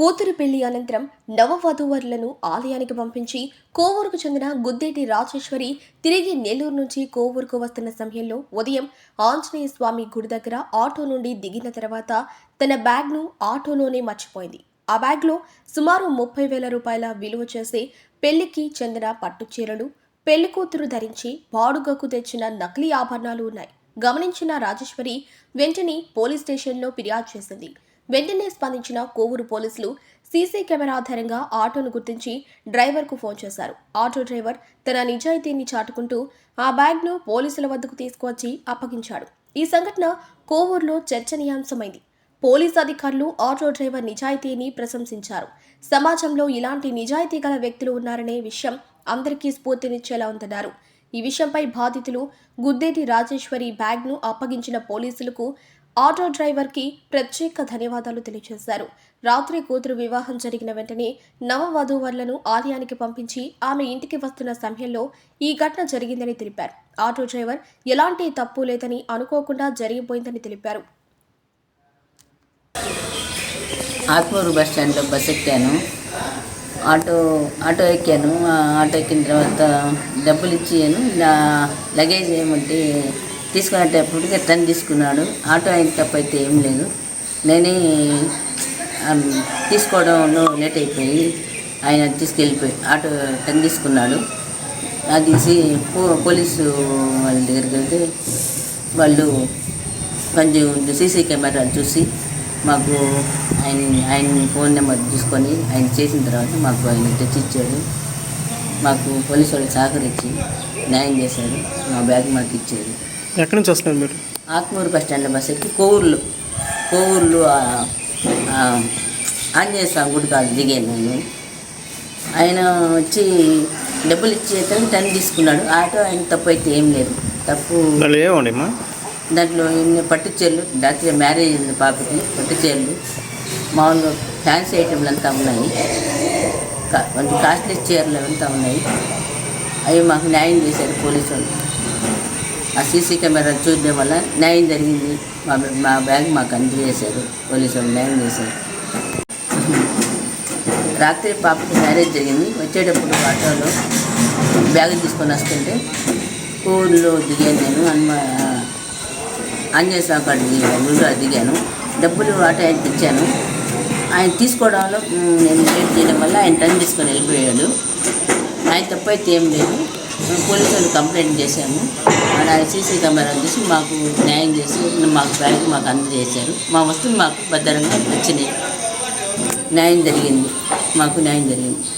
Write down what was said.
కూతురు పెళ్ళి అనంతరం నవవధూవరులను ఆలయానికి పంపించి కోవూరుకు చెందిన గుద్దేటి రాజేశ్వరి తిరిగి నెల్లూరు నుంచి కోవూరుకు వస్తున్న సమయంలో ఉదయం ఆంజనేయ స్వామి గుడి దగ్గర ఆటో నుండి దిగిన తర్వాత తన బ్యాగ్ను ఆటోలోనే మర్చిపోయింది. ఆ బ్యాగ్లో సుమారు ముప్పై వేల రూపాయల విలువ చేసే పెళ్ళికి చెందిన పట్టు చీరలు పెళ్ళి కూతురు ధరించి బాడుగకు తెచ్చిన నకిలీ ఆభరణాలు ఉన్నాయి. గమనించిన రాజేశ్వరి వెంటనే పోలీస్ స్టేషన్లో ఫిర్యాదు చేసింది. వెంటనే స్పందించిన కోవూరు పోలీసులు సీసీ కెమెరా ఆధారంగా ఆటోను గుర్తించి డ్రైవర్కు ఫోన్ చేశారు. ఆటో డ్రైవర్ తన నిజాయితీని చాటుకుంటూ ఆ బ్యాగ్ను పోలీసుల వద్దకు తీసుకువచ్చి అప్పగించాడు. ఈ సంఘటన కోవూరులో చర్చనీయాంశమైంది. పోలీస్ అధికారులు ఆటో డ్రైవర్ నిజాయితీని ప్రశంసించారు. సమాజంలో ఇలాంటి నిజాయితీ గల వ్యక్తులు ఉన్నారనే విషయం అందరికీ స్ఫూర్తినిచ్చేలా ఉందన్నారు. ఈ విషయంపై బాధితులు గుద్దేటి రాజేశ్వరి బ్యాగ్ను అప్పగించిన పోలీసులకు ఆటో డ్రైవర్కి ప్రత్యేక ధన్యవాదాలు తెలియజేశారు. రాత్రి కూతురు వివాహం జరిగిన వెంటనే నవవధూవరులను ఆలయానికి పంపించి ఆమె ఇంటికి వస్తున్న సమయంలో ఈ ఘటన జరిగిందని తెలిపారు. ఆటో డ్రైవర్ ఎలాంటి తప్పు లేదని అనుకోకుండా జరిగిపోయిందని తెలిపారు. ఆత్మూరు బస్ స్టాండ్లో బస్ ఎక్కాను. ఆటో ఆటో ఎక్కాను. ఆ ఆటో ఎక్కిన తర్వాత డబ్బులు ఇచ్చాను నా లగేజ్ ఏమంటే తీసుకునేటప్పటికి తను తీసుకున్నాడు. ఆటో అయిన తప్పైతే ఏం లేదు. నేనే తీసుకోవడంలో లేట్ అయిపోయి ఆయన తీసుకెళ్ళిపోయి ఆటో తను తీసుకున్నాడు. అది తీసి పో పోలీసు వాళ్ళ దగ్గరికి వెళ్తే వాళ్ళు కొంచెం సీసీ కెమెరా చూసి మాకు ఆయన ఆయన ఫోన్ నెంబర్ చూసుకొని ఆయన చేసిన తర్వాత మాకు ఆయన తెచ్చిచ్చాడు మాకు పోలీసు వాళ్ళు సహకరించి న్యాయం చేశారు మా బ్యాగ్ మాకు ఇచ్చారు ఎక్కడి నుంచి వస్తున్నారు మీరు? ఆత్మూరు బస్ స్టాండ్లో బస్ ఎక్కి కోవూరులో కోవూరులో ఆంజనేయ స్వామి గుడి కాదు దిగాను నేను. ఆయన వచ్చి డబ్బులు ఇచ్చి టెన్ తీసుకున్నాడు. ఆటో ఆయన తప్పు అయితే ఏం లేదు. తప్పు ఏమండి దాంట్లో ఎన్ని పట్టు చీరలు రాత్రి మ్యారేజ్ ఉంది పాపకి పట్టు చీరలు మామూలుగా ఫ్యాన్సీ ఐటెంలు అంతా ఉన్నాయి. కా- కొంచెం కాస్ట్లీ చీరలు అంతా ఉన్నాయి. అవి మాకు న్యాయం చేశారు పోలీసు వాళ్ళు. ఆ సీసీ కెమెరా చూడడం వల్ల న్యాయం జరిగింది. మా మా బ్యాగ్ మాకు అందజేశారు. పోలీసు వాళ్ళు న్యాయం చేశారు. రాత్రి పాపకి మ్యారేజ్ జరిగింది. వచ్చేటప్పుడు ఆటోలో బ్యాగ్ తీసుకొని వస్తుంటే ఊళ్ళో దిగాను నేను. హనుమ ఆంజనేయ స్వామి కాడ దిగాను దిగాను. డబ్బులు ఆటో ఆయనకి ఇచ్చాను ఆయన తీసుకోవడంలో నేను లేట్ చేయడం వల్ల ఆయన టర్న్ తీసుకొని వెళ్ళిపోయాడు. ఆయన తప్పైతే ఏం లేదు. పోలీసులు పోలీసు వాళ్ళు కంప్లైంట్ చేశాము. ఆయన సీసీ కెమెరా చూసి మాకు న్యాయం చేసి మాకు బ్యాగ్ మాకు అందజేశారు. మా వస్తువులు మాకు భద్రంగా వచ్చినాయి. న్యాయం జరిగింది. మాకు న్యాయం జరిగింది.